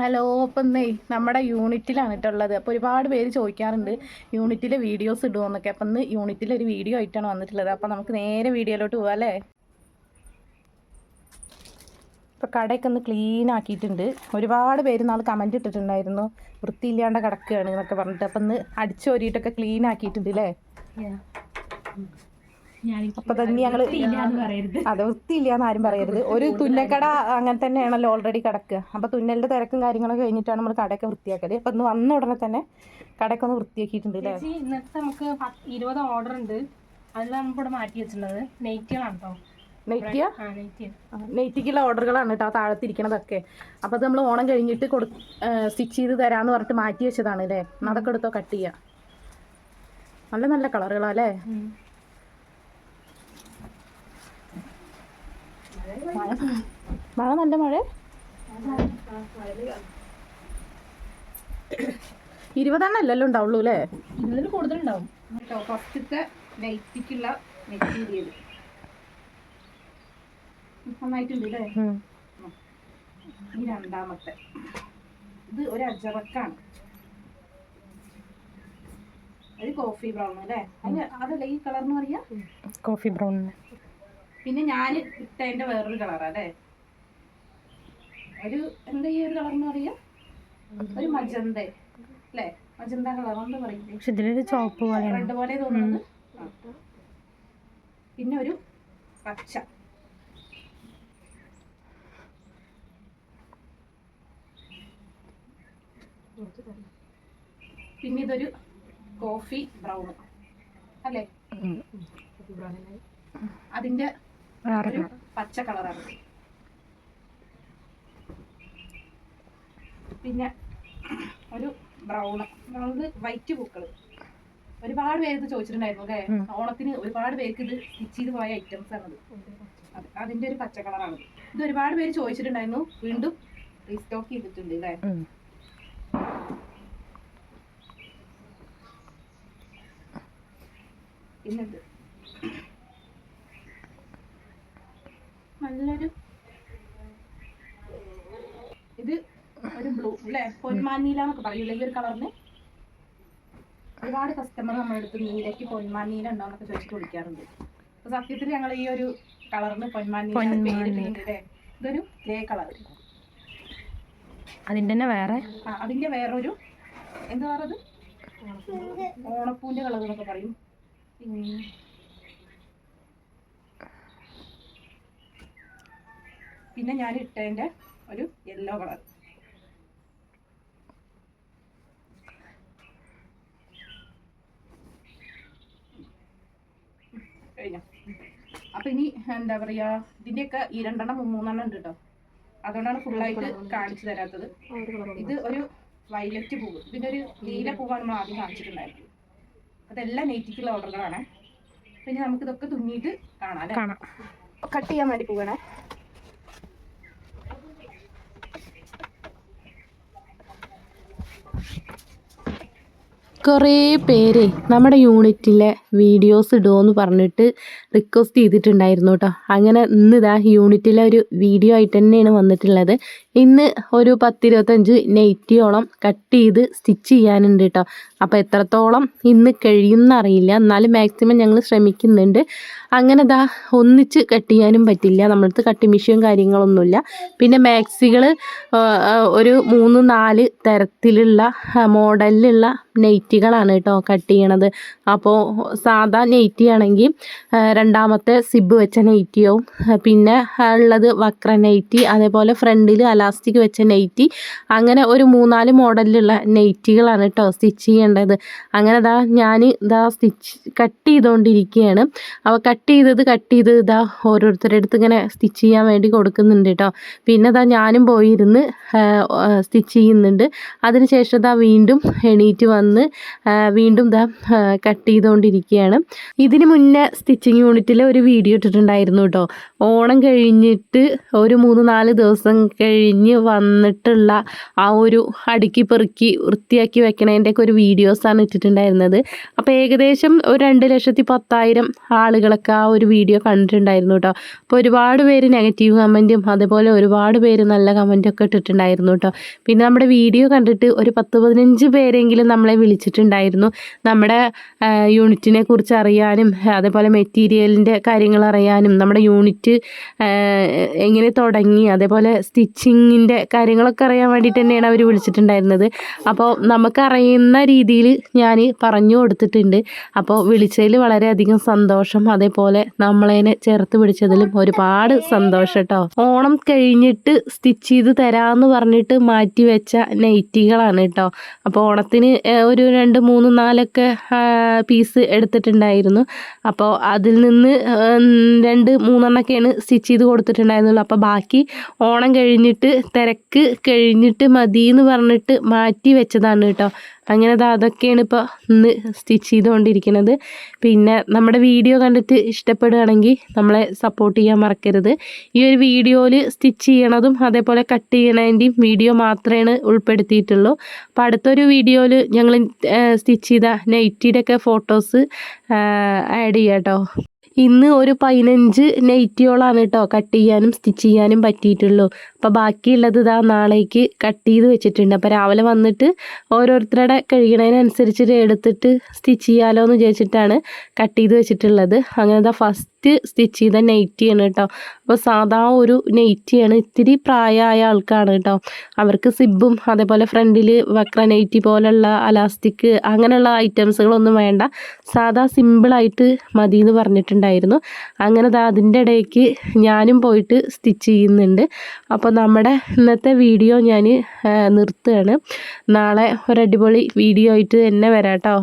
Hello അപ്പം നമ്മുടെ യൂണിറ്റിലാണ് കേട്ടുള്ളത് അപ്പോൾ ഒരുപാട് പേര് ചോദിക്കാറുണ്ട് യൂണിറ്റിലെ വീഡിയോസ് ഇടുമെന്നൊക്കെ അപ്പം ഇന്ന് യൂണിറ്റിലെ ഒരു വീഡിയോ ആയിട്ടാണ് വന്നിട്ടുള്ളത്. അപ്പം നമുക്ക് നേരെ വീഡിയോയിലോട്ട് പോകാം അല്ലേ? ഇപ്പോൾ കടയൊക്കെ ഒന്ന് ക്ലീൻ ആക്കിയിട്ടുണ്ട്. ഒരുപാട് പേര് നാൾ കമന്റ് ഇട്ടിട്ടുണ്ടായിരുന്നു. വൃത്തിയില്ലാണ്ട് കിടക്കുകയാണ് എന്നൊക്കെ പറഞ്ഞിട്ട്. അപ്പം ഇന്ന് അടിച്ചോരിയിട്ടൊക്കെ ക്ലീൻ ആക്കിയിട്ടുണ്ട് അല്ലേ? അപ്പൊ തന്നെ ഞങ്ങൾ അതെ വൃത്തിയില്ലാന്ന് ആരും പറയരുത്. ഒരു തുന്നക്കട അങ്ങനെ തന്നെയാണല്ലോ ഓൾറെഡി കിടക്കുക. അപ്പൊ തുന്നലിന്റെ തിരക്കും കാര്യങ്ങളൊക്കെ കഴിഞ്ഞിട്ടാണ് നമ്മൾ കടയൊക്കെ വൃത്തിയാക്കൽ. അപ്പൊ ഇന്ന് വന്ന ഉടനെ തന്നെ കടയൊക്കെ ഒന്ന് വൃത്തിയാക്കിയിട്ടുണ്ട് അല്ലേ ഇന്നത്തെ നമുക്ക് ഇരുപത് ഓർഡർ ഉണ്ട്. അതിൽ നമ്മളിവിടെ മാറ്റി വെച്ചിട്ടുള്ളത് നെയ്റ്റുകളാണ് കേട്ടോ നെയ്റ്റിക്കുള്ള ഓർഡറുകളാണ് കേട്ടോ താഴത്തിരിക്കണതൊക്കെ. അപ്പോൾ അത് നമ്മൾ ഓണം കഴിഞ്ഞിട്ട് കൊടു സ്റ്റിച്ച് ചെയ്ത് തരാമെന്ന് പറഞ്ഞിട്ട് മാറ്റി വെച്ചതാണ് അല്ലേ എന്നാ അതൊക്കെ എടുത്തോ കട്ട് ചെയ്യാം. നല്ല നല്ല കളറുകളാ അല്ലേ മഴ നല്ല മഴ? ഇരുപതെണ്ണം അല്ലല്ലോ ഉണ്ടാവുള്ളൂ അല്ലേ? ഇതിൽ കൂടുതലുണ്ടാവും. ഫസ്റ്റത്തെ നെയ്റ്റിക്കുള്ള മെറ്റീരിയൽ നന്നായിട്ടുണ്ട് അല്ലേ ഈ രണ്ടാമത്തെ. ഇത് ഒരു അജറക്കാണ് ഒരു കോഫി ബ്രൗൺ അല്ലേ അതല്ല ഈ കളർന്ന് പറയാ? കോഫി ബ്രൗൺ പിന്നെ ഞാൻ ഇട്ടതിന്റെ വേറൊരു കളറാണ് അല്ലേ? ഒരു എന്താ ഈ ഒരു കളർ എന്ന് പറയാ? ഒരു മജന്ത അല്ലേ? മജന്ത കളർ എന്താ പറയും. ചോപ്പ് പോലെ റെഡ് പോലെ തോന്നുന്നത്. പിന്നെ ഒരു പച്ച. പിന്നെ ഇതൊരു കോഫി ബ്രൗൺ അല്ലേ? അതിന്റെ പച്ച കളറാണ്. പിന്നെ ഒരു ബ്രൗൺ ബ്രൗണ് വൈറ്റ് പൂക്കൾ ഒരുപാട് പേര് ഇത് ചോദിച്ചിട്ടുണ്ടായിരുന്നു അല്ലേ? ഓണത്തിന് ഒരുപാട് പേർക്ക് ഇത് സ്റ്റിച്ച് ചെയ്ത് പോയ ഐറ്റംസ് ആണത്. അത് അതിന്റെ ഒരു പച്ച കളറാണ്. ഇത് ഒരുപാട് പേര് ചോദിച്ചിട്ടുണ്ടായിരുന്നു. വീണ്ടും റീസ്റ്റോക്ക് ചെയ്തിട്ടുണ്ട് അല്ലേ പിന്നെ ഇത് നല്ലൊരു ഇത് ഒരു ബ്ലൂ അല്ലേ പൊന്മാനീല എന്നൊക്കെ പറയൂലേ ഈ ഒരു കളറിന് ഒരുപാട് കസ്റ്റമർ നമ്മുടെ അടുത്ത് നീലയ്ക്ക് പൊന്മാനീല ഉണ്ടോന്നൊക്കെ ചോദിച്ചിട്ട് വിളിക്കാറുണ്ട്. അപ്പൊ സത്യത്തിൽ ഞങ്ങൾ ഈ ഒരു കളറിന് പൊന്മാനീല ഇതൊരു ഗ്രേ കളർ അതിന്റെ തന്നെ വേറെ? അതിന്റെ വേറൊരു എന്താ പറയുന്നത്? ഓണപ്പൂവിന്റെ കളർ എന്നൊക്കെ പറയും. പിന്നെ പിന്നെ ഞാൻ ഇട്ടതിന്റെ ഒരു യെല്ലോ കളർ കഴിഞ്ഞോ? അപ്പൊ ഇനി എന്താ പറയാ ഇതിന്റെയൊക്കെ ഈ രണ്ടെണ്ണം മൂന്നെണ്ണം ഉണ്ട് കേട്ടോ അതുകൊണ്ടാണ് ഫുള്ളായിട്ട് കാണിച്ചു തരാത്തത്. ഇത് ഒരു വയലറ്റ് പൂവ്. ഇതിന്റെ ഒരു നീല പൂവാണ് നമ്മൾ ആദ്യം കാണിച്ചിട്ടുണ്ടായിരുന്നത്. അതെല്ലാം നെയ്റ്റിക്കുള്ള ഓർഡറുകളാണ് പിന്നെ നമുക്ക് ഇതൊക്കെ തുന്നിയിട്ട് കാണാം കാണാം. കട്ട് ചെയ്യാൻ വേണ്ടി പോകണേ കുറേ പേര് നമ്മുടെ യൂണിറ്റിലെ വീഡിയോസ് ഇടുമോയെന്ന് പറഞ്ഞിട്ട് റിക്വസ്റ്റ് ചെയ്തിട്ടുണ്ടായിരുന്നു കേട്ടോ അങ്ങനെ ഇന്നിതാ യൂണിറ്റിലെ ഒരു വീഡിയോ ആയിട്ട് തന്നെയാണ് വന്നിട്ടുള്ളത്. ഇന്ന് ഒരു പത്തിരുപത്തഞ്ച് നെയ്റ്റിയോളം കട്ട് ചെയ്ത് സ്റ്റിച്ച് ചെയ്യാനുണ്ട് കേട്ടോ അപ്പോൾ എത്രത്തോളം ഇന്ന് കഴിയുമെന്നറിയില്ല എന്നാലും മാക്സിമം ഞങ്ങൾ ശ്രമിക്കുന്നുണ്ട്. അങ്ങനെ ദാ ഒന്നിച്ച് കട്ട് ചെയ്യാനും പറ്റില്ല. നമ്മളടുത്ത് കട്ട് മെഷീൻ കാര്യങ്ങളൊന്നുമില്ല. പിന്നെ മാക്സികൾ ഒരു മൂന്ന് നാല് തരത്തിലുള്ള മോഡലിലുള്ള നെയ്റ്റികളാണ് കേട്ടോ കട്ട് ചെയ്യണത്. അപ്പോൾ സാധാ നെയ്റ്റി ആണെങ്കിൽ രണ്ടാമത്തെ സിബ് വെച്ച നെയ്റ്റിയാവും പിന്നെ ഉള്ളത് വക്ര നെയ്റ്റി അതേപോലെ ഫ്രണ്ടിൽ അലാസ്റ്റിക് വെച്ച നെയ്റ്റി. അങ്ങനെ ഒരു മൂന്നാൽ മോഡലിലുള്ള നെയ്റ്റികളാണ് കേട്ടോ സ്റ്റിച്ച് ചെയ്യേണ്ടത്. അങ്ങനെ ദാ ഞാൻ ഇതാ സ്റ്റിച്ച് കട്ട് ചെയ്തുകൊണ്ടിരിക്കുകയാണ് അപ്പോൾ കട്ട് ചെയ്തത് കട്ട് ചെയ്ത് ഇതാ ഓരോരുത്തരുടെ അടുത്ത് ഇങ്ങനെ സ്റ്റിച്ച് ചെയ്യാൻ വേണ്ടി കൊടുക്കുന്നുണ്ട് കേട്ടോ. പിന്നെ ഇതാ ഞാനും പോയിരുന്ന് സ്റ്റിച്ച് ചെയ്യുന്നുണ്ട്. അതിനുശേഷം ഇതാ വീണ്ടും എണീറ്റ് വന്ന് വീണ്ടും ഇതാ കട്ട് ചെയ്തുകൊണ്ടിരിക്കുകയാണ് ഇതിന് മുന്നേ സ്റ്റിച്ചിങ് യൂണിറ്റിൽ ഒരു വീഡിയോ ഇട്ടിട്ടുണ്ടായിരുന്നു കേട്ടോ. ഓണം കഴിഞ്ഞിട്ട് ഒരു മൂന്ന് നാല് ദിവസം കഴിഞ്ഞ് കഴിഞ്ഞ് വന്നിട്ടുള്ള ആ ഒരു അടുക്കി പെറുക്കി വൃത്തിയാക്കി വെക്കണതിന്റെയൊക്കെ ഒരു വീഡിയോസാണ് ഇട്ടിട്ടുണ്ടായിരുന്നത്. അപ്പോൾ ഏകദേശം ഒരു രണ്ട് ലക്ഷത്തി പത്തായിരം ആളുകളൊക്കെ ആ ഒരു വീഡിയോ കണ്ടിട്ടുണ്ടായിരുന്നു കേട്ടോ. അപ്പോൾ ഒരുപാട് പേര് നെഗറ്റീവ് കമന്റും അതുപോലെ ഒരുപാട് പേര് നല്ല കമന്റൊക്കെ ഇട്ടിട്ടുണ്ടായിരുന്നു കേട്ടോ. പിന്നെ നമ്മുടെ വീഡിയോ കണ്ടിട്ട് ഒരു പത്ത് പതിനഞ്ച് പേരെങ്കിലും നമ്മളെ വിളിച്ചിട്ടുണ്ടായിരുന്നു. നമ്മുടെ യൂണിറ്റിനെ കുറിച്ച് അറിയാനും അതേപോലെ മെറ്റീരിയലിന്റെ കാര്യങ്ങൾ അറിയാനും നമ്മുടെ യൂണിറ്റ് എങ്ങനെ തുടങ്ങി അതേപോലെ സ്റ്റിച്ചിങ്ങിന്റെ കാര്യങ്ങളൊക്കെ അറിയാൻ വേണ്ടിയിട്ട് തന്നെയാണ് അവർ വിളിച്ചിട്ടുണ്ടായിരുന്നത്. അപ്പോൾ നമുക്കറിയുന്ന രീതിയിൽ ഞാൻ പറഞ്ഞു കൊടുത്തിട്ടുണ്ട്. അപ്പോൾ വിളിച്ചതിൽ വളരെയധികം സന്തോഷം. അതേപോലെ നമ്മളതിനെ ചേർത്ത് പിടിച്ചതിലും ഒരുപാട് സന്തോഷം കേട്ടോ ഓണം കഴിഞ്ഞിട്ട് സ്റ്റിച്ച് ചെയ്ത് തരാമെന്ന് പറഞ്ഞിട്ട് മാറ്റി വെച്ച നൈറ്റികളാണ് കേട്ടോ അപ്പോൾ ഓണത്തിന് ഒരു രണ്ട് മൂന്ന് നാലൊക്കെ പീസ് എടുത്തിട്ടുണ്ടായിരുന്നു. അപ്പോൾ അതിൽ നിന്ന് രണ്ട് മൂന്നെണ്ണൊക്കെയാണ് സ്റ്റിച്ച് ചെയ്ത് കൊടുത്തിട്ടുണ്ടായിരുന്നുള്ളൂ. അപ്പോൾ ബാക്കി ഓണം കഴിഞ്ഞിട്ട് തിരക്ക് കഴിഞ്ഞിട്ട് മതി എന്ന് പറഞ്ഞിട്ട് മാറ്റി വെച്ചതാണ് കേട്ടോ. അങ്ങനെ അത് അതൊക്കെയാണ് ഇപ്പോൾ ഇന്ന് സ്റ്റിച്ച് ചെയ്തുകൊണ്ടിരിക്കുന്നത്. പിന്നെ നമ്മുടെ വീഡിയോ കണ്ടിട്ട് ഇഷ്ടപ്പെടുകയാണെങ്കിൽ നമ്മളെ സപ്പോർട്ട് ചെയ്യാൻ മറക്കരുത്. ഈ ഒരു വീഡിയോയിൽ സ്റ്റിച്ച് ചെയ്യണതും അതേപോലെ കട്ട് ചെയ്യണതിന്റെയും വീഡിയോ മാത്രമേ ഉൾപ്പെടുത്തിയിട്ടുള്ളൂ. അപ്പോൾ അടുത്തൊരു വീഡിയോയിൽ ഞങ്ങൾ സ്റ്റിച്ച് ചെയ്ത നൈറ്റിയുടെ ഒക്കെ ഫോട്ടോസ് ആഡ് ചെയ്യാം കേട്ടോ. ഇന്ന് ഒരു പതിനഞ്ച് നൈറ്റിയോളാണ് കേട്ടോ കട്ട് ചെയ്യാനും സ്റ്റിച്ച് ചെയ്യാനും പറ്റിയിട്ടുള്ളൂ. അപ്പോൾ ബാക്കിയുള്ളത് ഇതാ നാളേക്ക് കട്ട് ചെയ്ത് വെച്ചിട്ടുണ്ട്. അപ്പോൾ രാവിലെ വന്നിട്ട് ഓരോരുത്തരുടെ കഴിയണതിനനുസരിച്ചിട്ട് എടുത്തിട്ട് സ്റ്റിച്ച് ചെയ്യാലോ എന്ന് വിചാരിച്ചിട്ടാണ് കട്ട് ചെയ്ത് വെച്ചിട്ടുള്ളത്. അങ്ങനെ ഫസ്റ്റ് സ്റ്റിച്ച് ചെയ്ത നൈറ്റിയാണ് കേട്ടോ. അപ്പോൾ സാധാ ഒരു നൈറ്റിയാണ് ഇത്തിരി പ്രായമായ ആൾക്കാണ് കേട്ടോ. അവർക്ക് സിബും അതേപോലെ ഫ്രണ്ടിൽ വക്ര നൈറ്റി പോലുള്ള അലാസ്റ്റിക് അങ്ങനെയുള്ള ഐറ്റംസുകളൊന്നും വേണ്ട. സാധാ സിമ്പിളായിട്ട് മതി എന്ന് പറഞ്ഞിട്ടുണ്ടായിരുന്നു. അങ്ങനെ അതിന്റെ ഇടയ്ക്ക് ഞാനും പോയിട്ട് സ്റ്റിച്ച് ചെയ്യുന്നുണ്ട്. അപ്പോൾ നമ്മുടെ ഇന്നത്തെ വീഡിയോ ഞാൻ നിർത്തുകയാണ്. നാളെ ഒരടിപൊളി വീഡിയോ ആയിട്ട് തന്നെ വരാം കേട്ടോ.